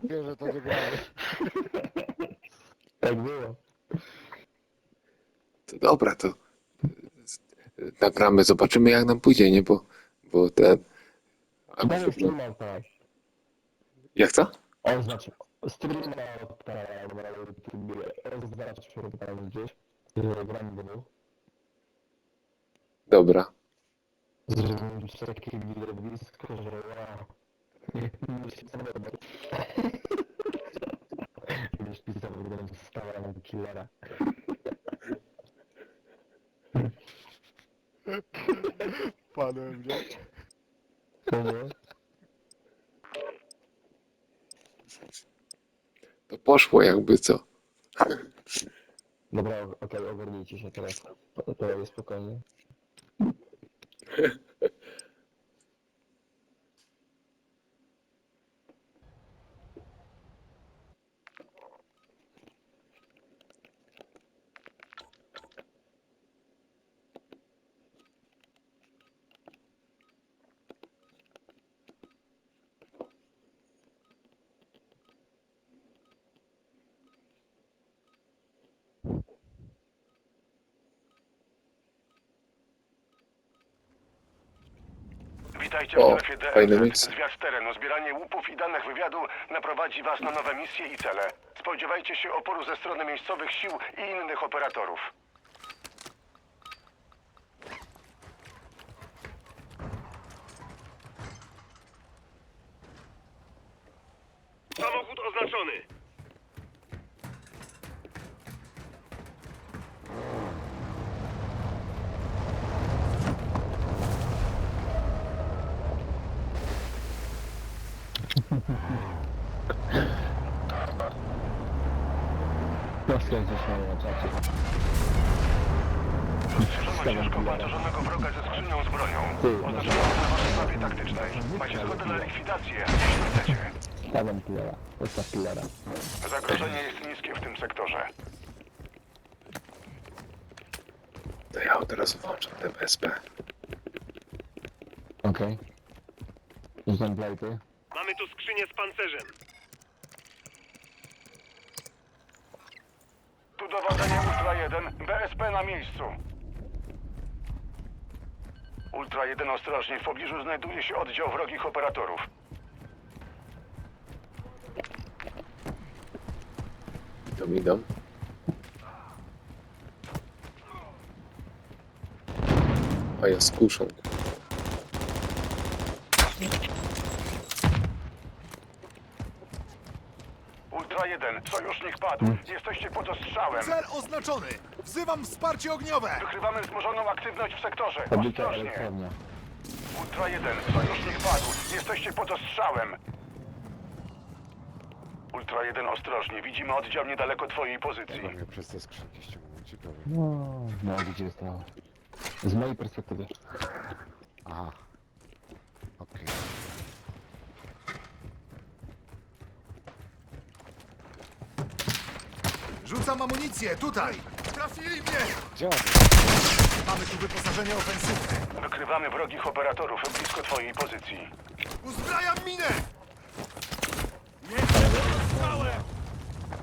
papierze to nie gramy. Tak było. To dobra, to nagramy, zobaczymy jak nam pójdzie, nie? Bo, bo ten... A, Chyba już nie mam teraz. jak to? Oznacz streama odpalałem, rozważać się odpalałem gdzieś. Gram był. Dobra. Zrobiłem takie widowisko, że wow. Wiesz, pisał, wyglądam stała na killera. Padłem, nie? To nie? To poszło jakby co. Dobra, okej, ogarnijcie się teraz. To jest spokojnie. Witajcie O, w strefie fajny DMZ. Zwiat terenu. Zbieranie łupów i danych wywiadu naprowadzi was na nowe misje i cele. Spodziewajcie się oporu ze strony miejscowych sił i innych operatorów. Samochód oznaczony. Się na czacie. Strzeżono ciężko opancerzonego wroga ze skrzynią z bronią. Oznaczono na waszej mapie taktycznej. Macie zgodę na likwidację, jeśli chcecie. Stawiam killera. Postaw killera. Zagrożenie jest niskie w tym sektorze. To ja od razu włączam te BSP. Okej. Rzucam blajty. Mamy tu skrzynię z pancerzem. Tu dowodzenie Ultra 1, BSP na miejscu. Ultra 1 ostrożnie, w pobliżu znajduje się oddział wrogich operatorów. Idą, idą. A ja skuszą. Ultra 1, sojusznik padł. Jesteście pod ostrzałem. Cel oznaczony! Wzywam wsparcie ogniowe! Wykrywamy wzmożoną aktywność w sektorze. Oblicze Ostrożnie. elektrownia. Ultra 1, sojusznik padł. Jesteście pod ostrzałem. Ultra 1, ostrożnie. Widzimy oddział niedaleko twojej pozycji. Mnie przez te skrzynki ściągnął, ciekawe. No, no gdzie jest to? Z mojej perspektywy. Aha. Okej. Rzucam amunicję, tutaj! Trafili mnie! Gdzie on Mamy tu wyposażenie ofensywne. Wykrywamy wrogich operatorów blisko twojej pozycji. Uzbrajam minę!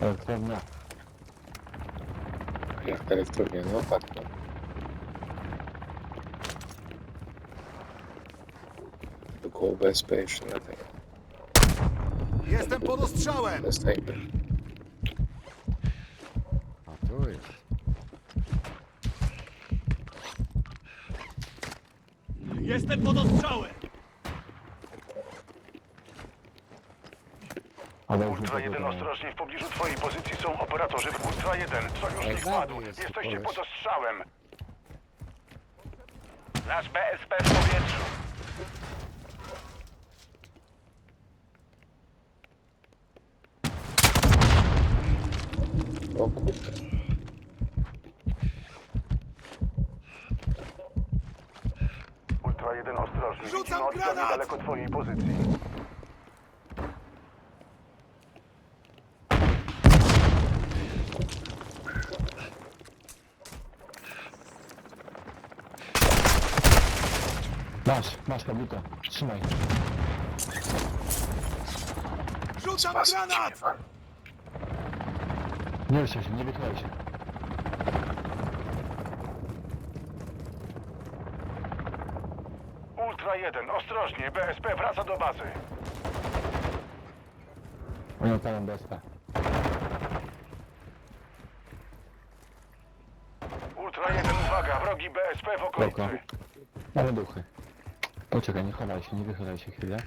Elektrownia. Jak elektrownia, no tak. No. Jeszcze na tego. Jestem pod ostrzałem! To jest. A tu jest. Jestem pod ostrzałem! Ale już Ultra nie 1, tego ostrożnie. W pobliżu twojej pozycji są operatorzy. Ultra 1, sojusznik Ale padł. jest Jesteście koleś. pod ostrzałem. Nasz BSP w powietrzu. O kurde. Ultra 1, ostrożnie. Rzucam granat! niedaleko twojej pozycji. Masz, masz kabuka. Trzymaj. Rzucam granat! Nie ruszaj się, nie wychylaj się. 1, ostrożnie, BSP wraca do bazy. Oni odpalą BSP. Ultra 1, uwaga, wrogi BSP w okolicy. Mamy duchy. Poczekaj, nie chowaj się, nie wychylaj się chwilę.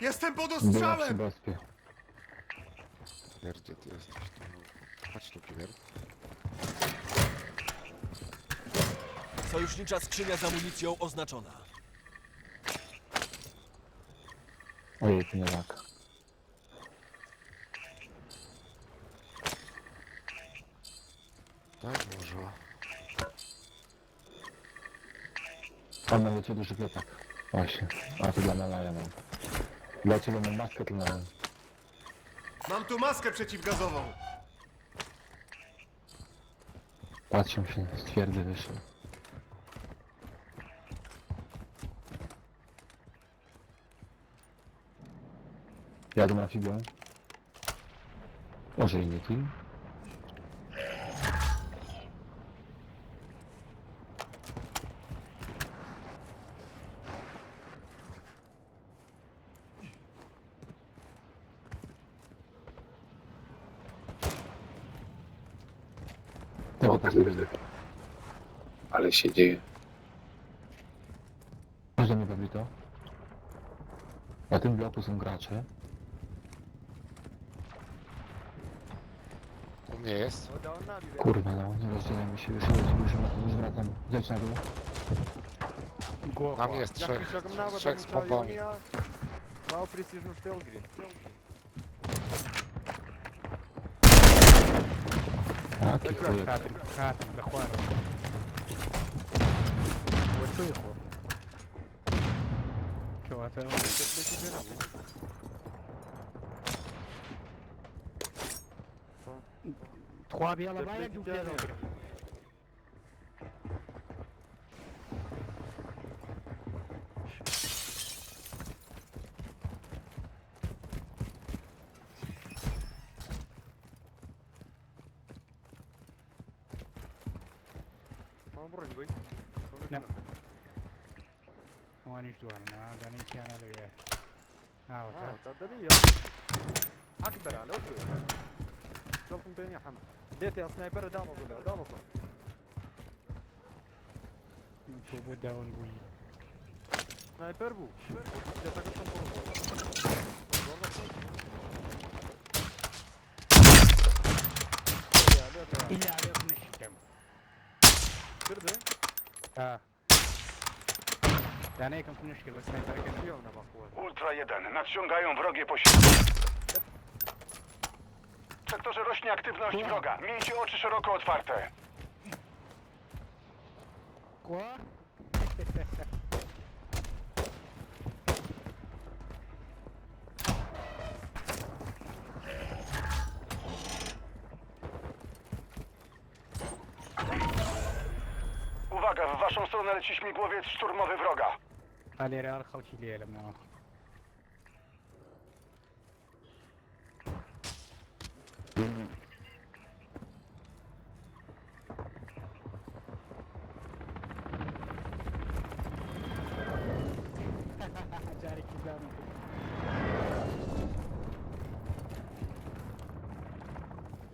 Jestem pod Była przy ostrzałem! BSP. Kiwer, gdzie ty jesteś? Tu. Chodź tu, Kiwer. Sojusznicza skrzynia z amunicją oznaczona. Ojej, to nie tak. Tak, może. Tam na lecie duży plecak. Właśnie. A to dla Nalaja mam. Dla ciebie mam maskę tlenową. Mam tu maskę przeciwgazową. Patrzę się, z twierdzy wyszedł. Jadę na fibią. Może i nie team. O kurde. Ale się dzieje. Może nie bawi to? Na tym bloku są gracze. U mnie jest. Kurwa no, nie rozdzielamy się, już już na to już wracam. Zejdź na dół. Mnie jest trzech. Trzech z bombami. Tak, i chuj. خاتم الاخوان وشو يخور كواتم Trois bières là-bas, il y a పురండి పోయి వాణిష్ అన్న దాని channel أقدر على أوكي. شوف مين يا حمد. اديت يا سنايبر دام أقول دام أقول شوفوا داون بوي سنايبر بو. اديتك الصنبور والله والله kırdı. Ha. Ja nie wiem, komuś kiedyś zainteresują na boku. Ultra 1. Nadciągają wrogie posiłki. W sektorze rośnie aktywność wroga. Miejcie oczy szeroko otwarte. Kła? waszą stronę leci śmigłowiec szturmowy wroga. Kaleri arkalık ileyelim ya. Cari kızlar mı?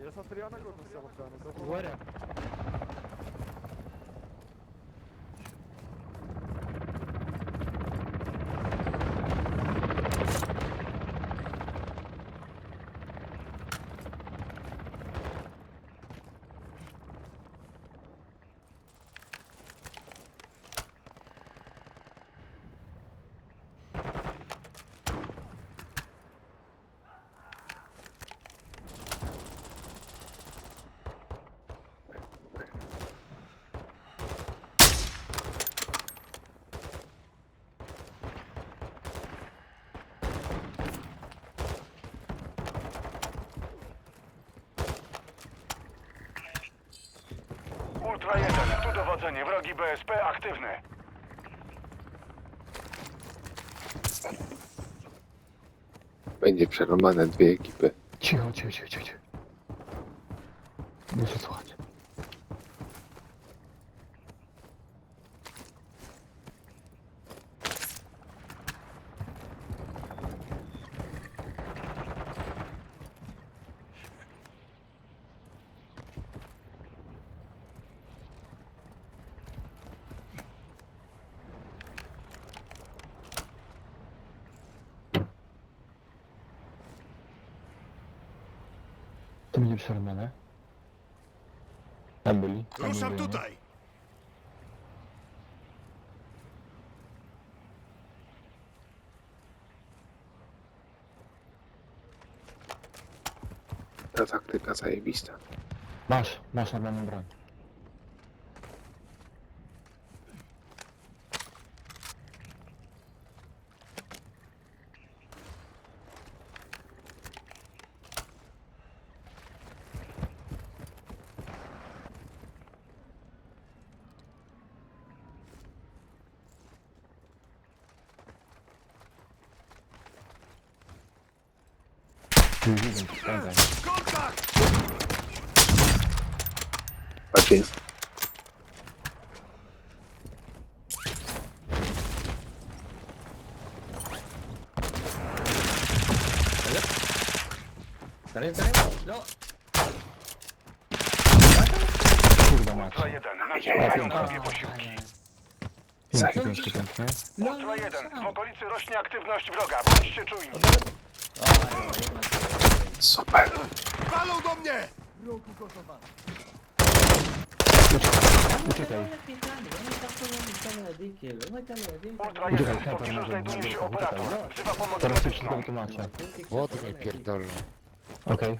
Я смотрю, она грудно села, да, она забыла. Ultra 1, tu dowodzenie, wrogi BSP aktywny. Będzie przerąbane dwie ekipy. Cicho, cicho, cicho, cicho. Muszę słuchać. Będzie przerwane. Tam byli. Tam Ruszam byli, nie? tutaj! Ta taktyka zajebista. Masz, masz normalną broń. Nie widzę, pamiętaj. Kontakt! Patrz jest. Kurwa mać. Ultra 1, Ja nadciągają piątka. wrogie posiłki. Pięknie, pięknie, pięknie. Ultra 1, w okolicy rośnie aktywność wroga. Bądźcie czujni. Super. Walą do mnie! Uciekaj. Ultra Uciekaj, 1, w snajper pobliżu na znajduje się górze, operator. uciekaj. Wzywa pomoc Teraz już medyczną. wszystko wytłumaczę. Łody mi pierdolą. Okej.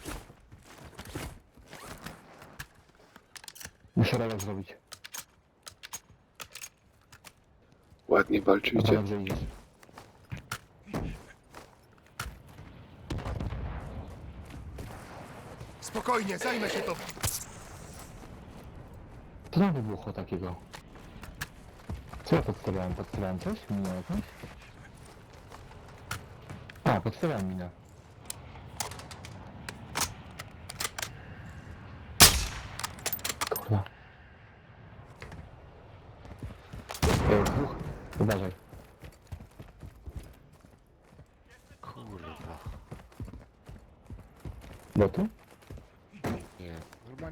Muszę relak zrobić. Ładnie Dobra, walczycie. dobrze idziesz. Spokojnie, zajmę się tobą. Co tam wybuchło takiego? Co ja podstawiałem? Podstawiałem coś? Minę jakąś? A, podstawiałem minę. Kurwa. E, dwóch. Uważaj. Kurwa. Botu? Nie.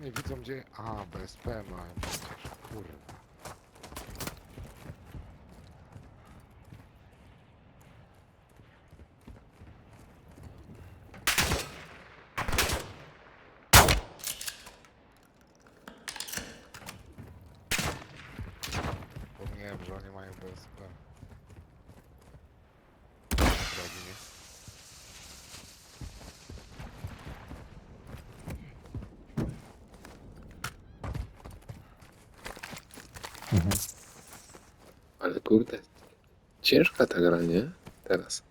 Normalnie widzą gdzie... A, BSP mają przecież. Zapomniałem, że oni mają BSP. Drogi, nie? Ale kurde. Ciężka ta gra, nie? Teraz.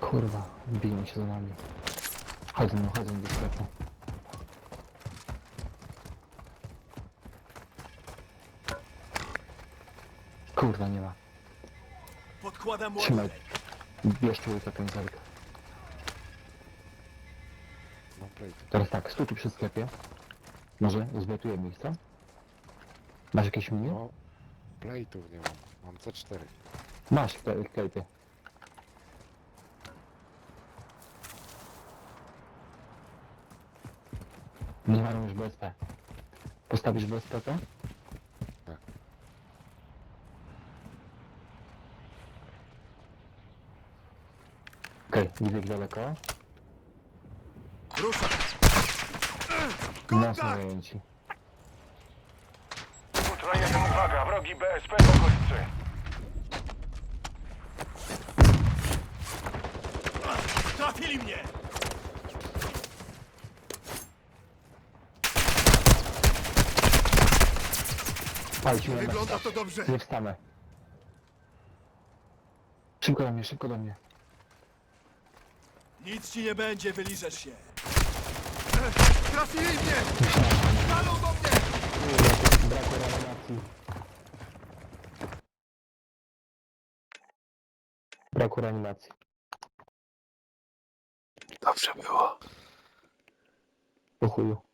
Kurwa, biją się za nami. Chodzą, chodzą do sklepu. Kurwa, nie ma. Podkładam Trzymaj. ładunek. Bierz człowieka pędzelkę. Teraz tak, tu przy sklepie. Może zbejtuję miejsca? Masz jakieś miny? No, plate'ów nie mam. Mam C4. Masz w sklepie. Nie mają już BSP. Postawisz BSP to? Tak. Okej, widzę ich daleko. Ruszam! Mocno zajęci. Ultra 1, uwaga, wrogi BSP w okolicy. Trafili mnie! Palcie mnie. Wygląda to dobrze. Nie wstanę. Szybko do mnie, szybko do mnie. Nic ci nie będzie, wyliżesz się. Trafili mnie! Palą do mnie! Brakło reanimacji. Reanimacji. Dobrze było. Po chuju.